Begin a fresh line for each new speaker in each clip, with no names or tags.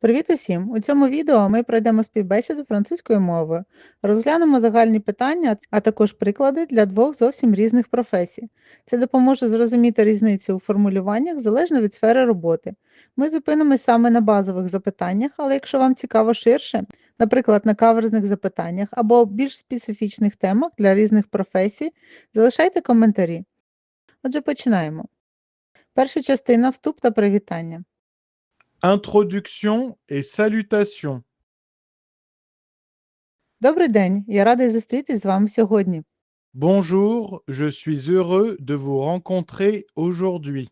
Привіт усім! У цьому відео ми пройдемо співбесіду французькою мовою, розглянемо загальні питання, а також приклади для двох зовсім різних професій. Це допоможе зрозуміти різницю у формулюваннях залежно від сфери роботи. Ми зупинимось саме на базових запитаннях, але якщо вам цікаво ширше, наприклад, на каверзних запитаннях або більш специфічних темах для різних професій, залишайте коментарі. Отже, починаємо. Перша частина вступ та привітання.
Introduction et salutation.
Добрий день, я радий зустрітись з вами сьогодні.
Bonjour, je suis heureux de vous rencontrer aujourd'hui.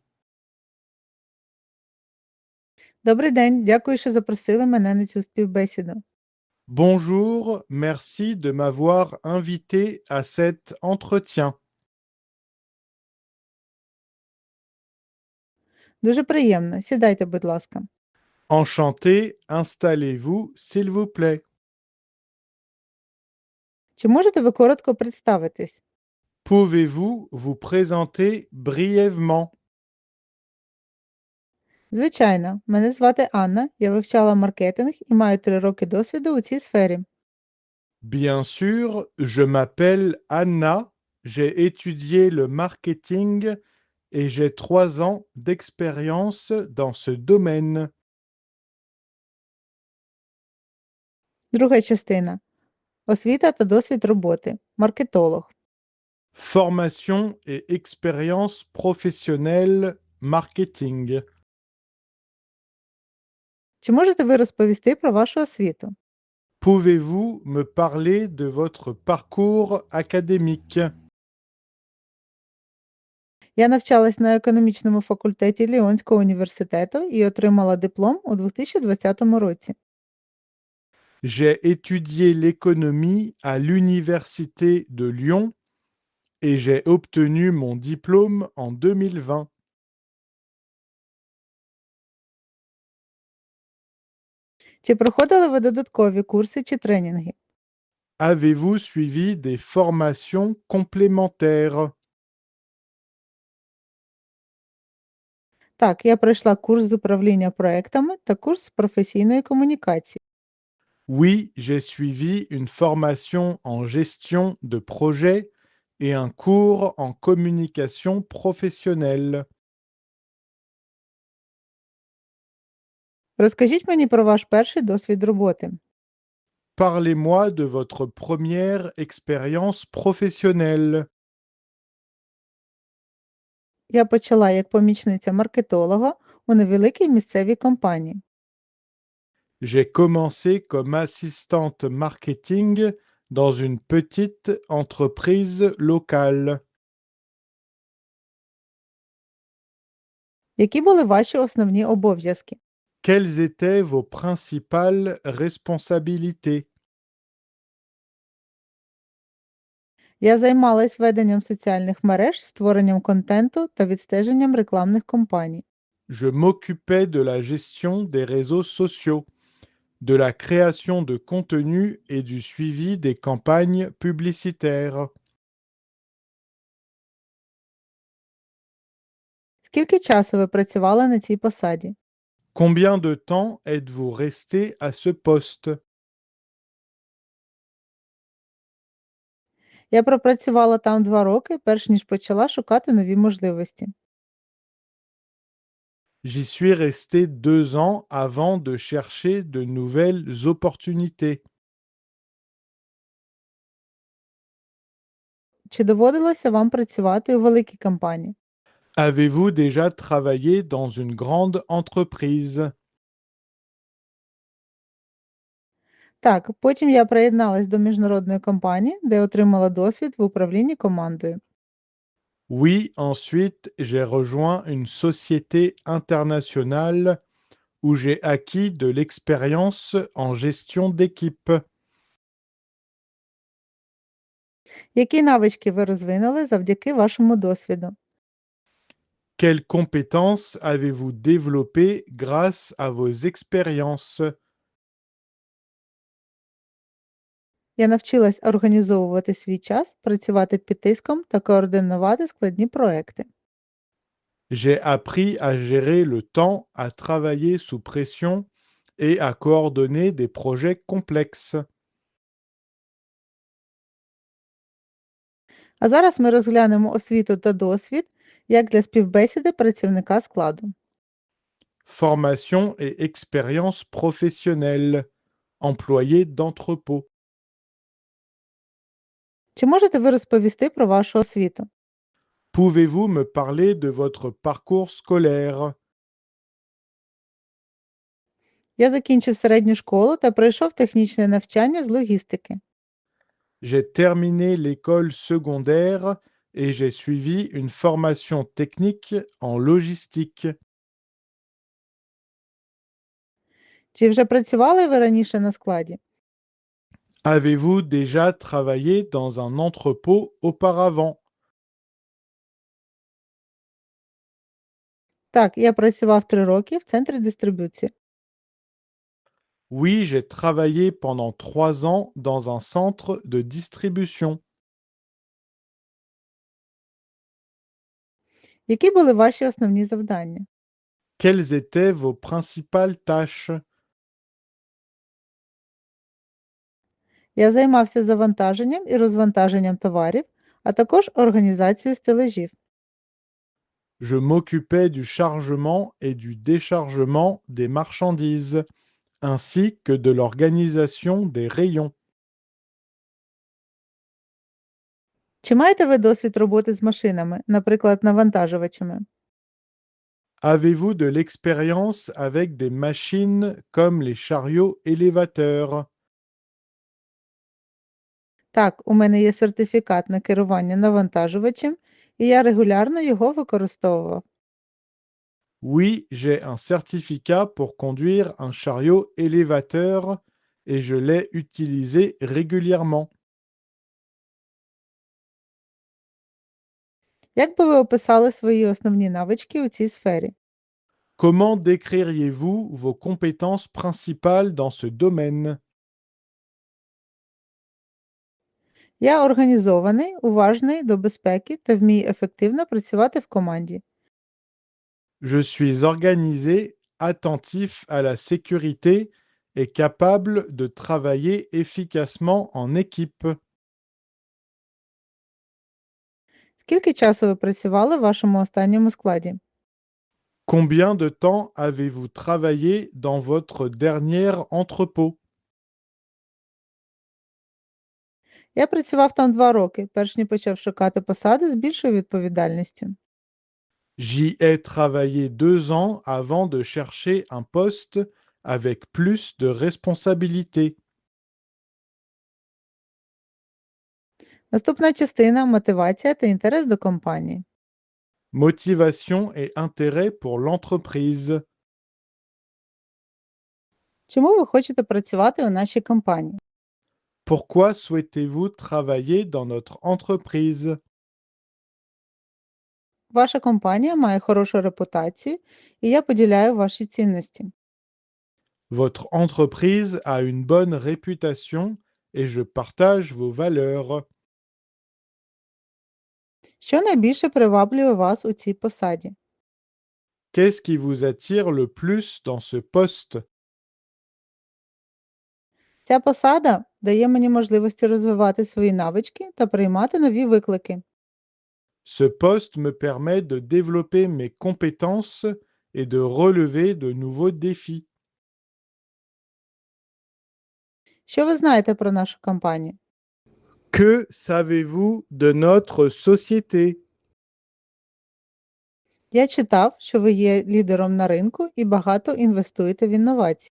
Добрий день, дякую, що запросили мене на цю співбесіду.
Bonjour, merci de m'avoir invité à cet entretien.
Дуже приємно. Сідайте, будь ласка.
Enchanté, installez-vous, s'il vous plaît.
Чи можете ви коротко представитись?
Pouvez-vous vous présenter brièvement
Звичайно, мене звати Анна, я вивчала маркетинг і маю три роки досвіду у цій сфері.
Bien sûr, je m'appelle Anna, j'ai étudié le marketing et j'ai trois ans d'expérience dans ce domaine.
Друга частина. Освіта та досвід роботи. Маркетолог.
Formation et expérience professionnelle marketing.
Чи можете ви розповісти про вашу освіту?
Pouvez-vous me parler de votre parcours académique
Я навчалась на економічному факультеті Ліонського університету і отримала диплом у 2020 році.
J'ai étudié l'économie à l'Université de Lyon et j'ai obtenu mon diplôme en 2020.
Чи проходили ви додаткові курси чи тренінги?
Avez-vous suivi des formations complémentaires
Так, я пройшла курс з управління проектами та курс з професійної комунікації.
Oui, j'ai suivi une formation en gestion de projet et un cours en communication professionnelle.
Розкажіть мені про ваш перший досвід роботи.
Parlez-moi de votre première expérience professionnelle.
Я почала як помічниця маркетолога у невеликій місцевій компанії.
J'ai commencé comme assistante marketing dans une petite entreprise locale.
Які були ваші основні обов'язки?
Quelles étaient vos principales responsabilités
Я займалась веденням соціальних мереж, створенням контенту та відстеженням рекламних кампаній.
Je m'occupais de la gestion des réseaux sociaux, De la création de contenu et du suivi des campagnes publicitaires.
Скільки часу ви працювали на цій посаді?
Combien de temps êtes-vous resté à ce poste
Я пропрацювала там два роки, перш ніж почала шукати нові можливості.
J'y suis resté deux ans avant de chercher de nouvelles opportunités.
Чи доводилося вам працювати у великій компанії?
Avez-vous déjà travaillé dans une grande entreprise
Так, потім я приєдналась до міжнародної компанії, де отримала досвід в управлінні командою.
Oui, ensuite, j'ai rejoint une société internationale où j'ai acquis de l'expérience en gestion d'équipe.
Які навички ви розвинули завдяки вашому досвіду?
Quelles compétences avez-vous développées grâce à vos expériences
Я навчилась організовувати свій час, працювати під тиском та координувати складні проекти.
J'ai appris à gérer le temps, à travailler sous pression et à coordonner des projets complexes.
А зараз ми розглянемо освіту та досвід як для співбесіди працівника складу.
Formation et expérience professionnelle. Employé d'entrepôt.
Чи можете ви розповісти про вашу освіту?
Pouvez-vous me parler de votre parcours scolaire
Я закінчив середню школу та пройшов технічне навчання з логістики.
J'ai terminé l'école secondaire et j'ai suivi une formation technique en logistique.
Чи вже працювали ви раніше на складі?
Avez-vous déjà travaillé dans un entrepôt auparavant
Так, я працював три роки в центрі дистрибуції.
Oui, j'ai travaillé pendant trois ans dans un centre de distribution.
Які були ваші основні завдання?
Quelles étaient vos principales tâches
Я займався завантаженням і розвантаженням товарів, а також організацією стележів.
Je m'occupais du chargement et du déchargement des marchandises, ainsi que de l'organisation des rayons.
Чи маєте ви досвід роботи з машинами, наприклад, навантажувачами?
Avez-vous de l'expérience avec des machines comme les chariots élévateurs
Так, у мене є сертифікат на керування навантажувачем, і я регулярно його використовував.
Oui, j'ai un certificat pour conduire un chariot élévateur et je l'ai utilisé régulièrement.
Як би ви описали свої основні навички у цій сфері?
Comment décririez-vous vos compétences principales dans ce domaine
Я організований, уважний до безпеки та вмію ефективно працювати в команді.
Je suis organisé, attentif à la sécurité et capable de travailler efficacement en équipe.
Скільки часу ви працювали в вашому останньому складі?
Combien de temps avez-vous travaillé dans votre dernier entrepôt
Я працював там два роки, перш ніж почав шукати посади з більшою відповідальністю.
J'y ai travaillé deux ans avant de chercher un poste avec plus de responsabilités.
Наступна частина мотивація та інтерес до компанії.
Motivation et intérêt pour l'entreprise.
Чому ви хочете працювати у нашій компанії?
Pourquoi souhaitez-vous travailler dans notre entreprise
Ваша компанія має хорошу репутацію, і я поділяю ваші цінності.
Votre entreprise a une bonne réputation et je partage vos valeurs.
Що найбільше приваблює вас у цій посаді?
Qu'est-ce qui vous attire le plus dans ce poste
Ця посада дає мені можливості розвивати свої навички та приймати нові виклики.
Ce poste me permet de développer mes compétences et de relever de nouveaux défis.
Що ви знаєте про нашу компанію?
Que savez-vous de notre société
Я читав, що ви є лідером на ринку і багато інвестуєте в інновації.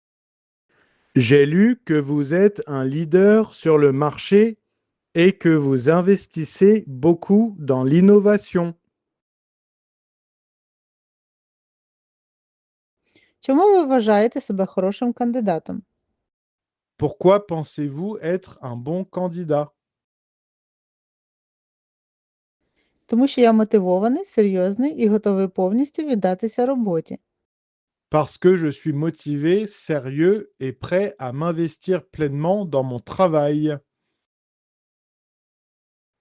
J'ai lu que vous êtes un leader sur le marché et que vous investissez beaucoup dans l'innovation.
Чому ви вважаєте себе хорошим кандидатом?
Pourquoi pensez-vous être un bon candidat
Тому що я мотивований, серйозний і готовий повністю віддатися роботі.
Parce que je suis motivé, sérieux et prêt à m'investir pleinement dans mon travail.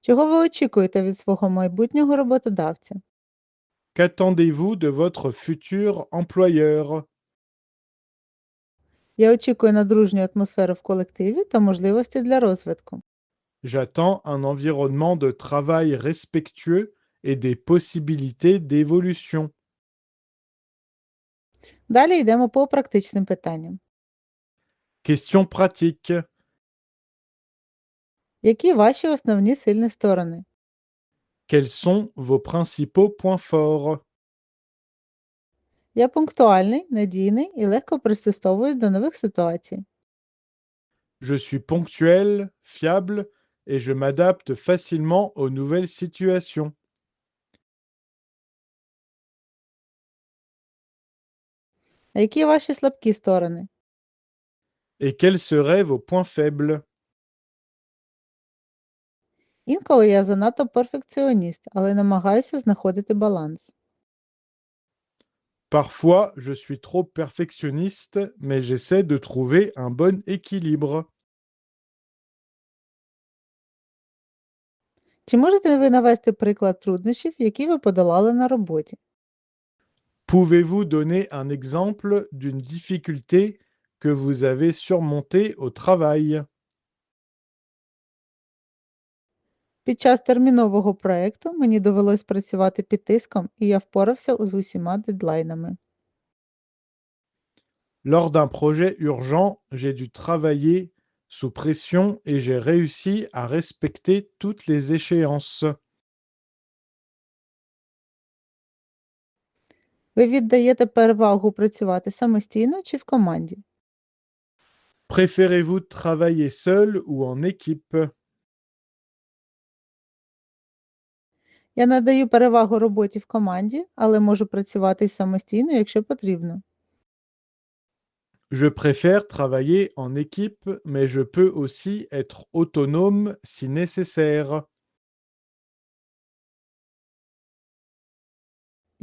Чого ви очікуєте від свого майбутнього роботодавця?
Qu'attendez-vous de votre futur employeur
Я очікую на дружню атмосферу в колективі та можливості для розвитку.
J'attends un environnement de travail respectueux et des possibilités d'évolution.
Далі йдемо по практичним питанням.
Question pratique.
Які ваші основні сильні сторони?
Quels sont vos principaux points forts
Я пунктуальний, надійний і легко пристосовуюсь до нових ситуацій.
Je suis ponctuel, fiable et je m'adapte facilement aux nouvelles situations.
А які ваші слабкі сторони?
Et quels seraient vos points faibles
Інколи я занадто перфекціоніст, але намагаюся знаходити баланс.
Parfois, je suis trop perfectionniste, mais j'essaie de trouver un bon équilibre.
Чи можете ви навести приклад труднощів, які ви подолали на роботі?
Pouvez-vous donner un exemple d'une difficulté que vous avez surmontée au travail
Під час термінового проєкту мені довелось працювати під тиском, і я впорався з усіма дедлайнами.
Lors d'un projet urgent, j'ai dû travailler sous pression et j'ai réussi à respecter toutes les échéances.
Ви віддаєте перевагу працювати самостійно чи в команді?
Préférez-vous travailler seul ou en équipe
Я надаю перевагу роботі в команді, але можу працювати й самостійно, якщо потрібно.
Je préfère travailler en équipe, mais je peux aussi être autonome si nécessaire.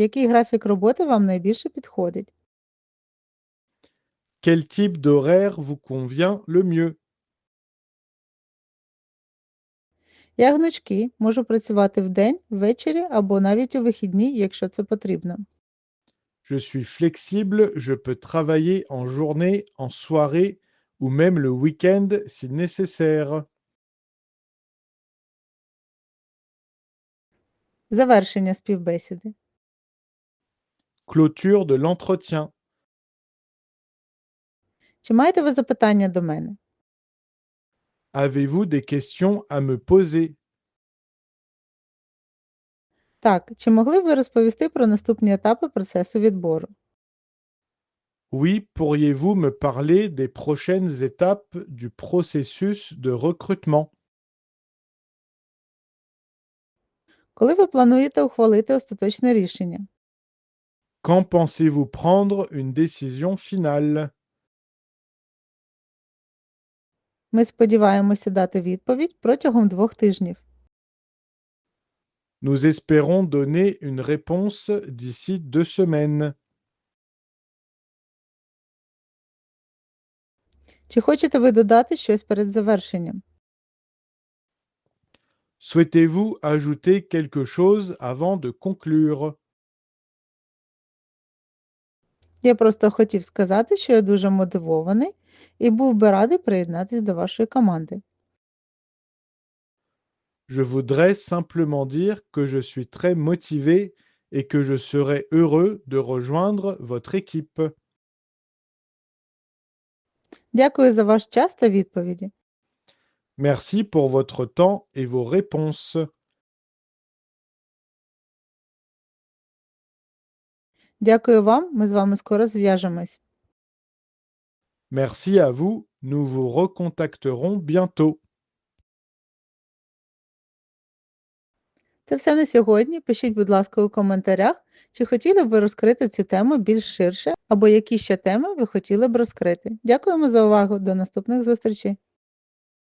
Який графік роботи вам найбільше підходить?
Quel type d'horaire vous convient le mieux
Я гнучкий, можу працювати вдень, ввечері або навіть у вихідні, якщо це потрібно.
Je suis flexible, je peux travailler en journée, en soirée ou même le week-end si nécessaire.
Завершення співбесіди.
Clôture de l'entretien.
Чи маєте ви запитання до мене?
Avez-vous des questions à me poser
Так, чи могли б ви розповісти про наступні етапи процесу відбору?
Oui, pourriez-vous me parler des prochaines étapes du processus de recrutement
Коли ви плануєте ухвалити остаточне рішення?
Quand pensez-vous prendre une décision finale
Ми сподіваємося дати відповідь протягом двох тижнів.
Nous espérons donner une réponse d'ici deux semaines.
Чи хочете ви додати щось перед завершенням?
Souhaitez-vous ajouter quelque chose avant de conclure
Я просто хотів сказати, що я дуже мотивований і був би радий приєднатися до вашої команди.
Je voudrais simplement dire que je suis très motivé et que je serai heureux de rejoindre votre équipe.
Дякую за ваш час та відповіді.
Merci pour votre temps et vos réponses.
Дякую вам, ми з вами скоро зв'яжемось.
Merci à vous, nous vous recontacterons bientôt.
Це все на сьогодні. Пишіть, будь ласка, у коментарях, чи хотіли б ви розкрити цю тему більш ширше, або які ще теми ви хотіли б розкрити. Дякуємо за увагу. До наступних зустрічей!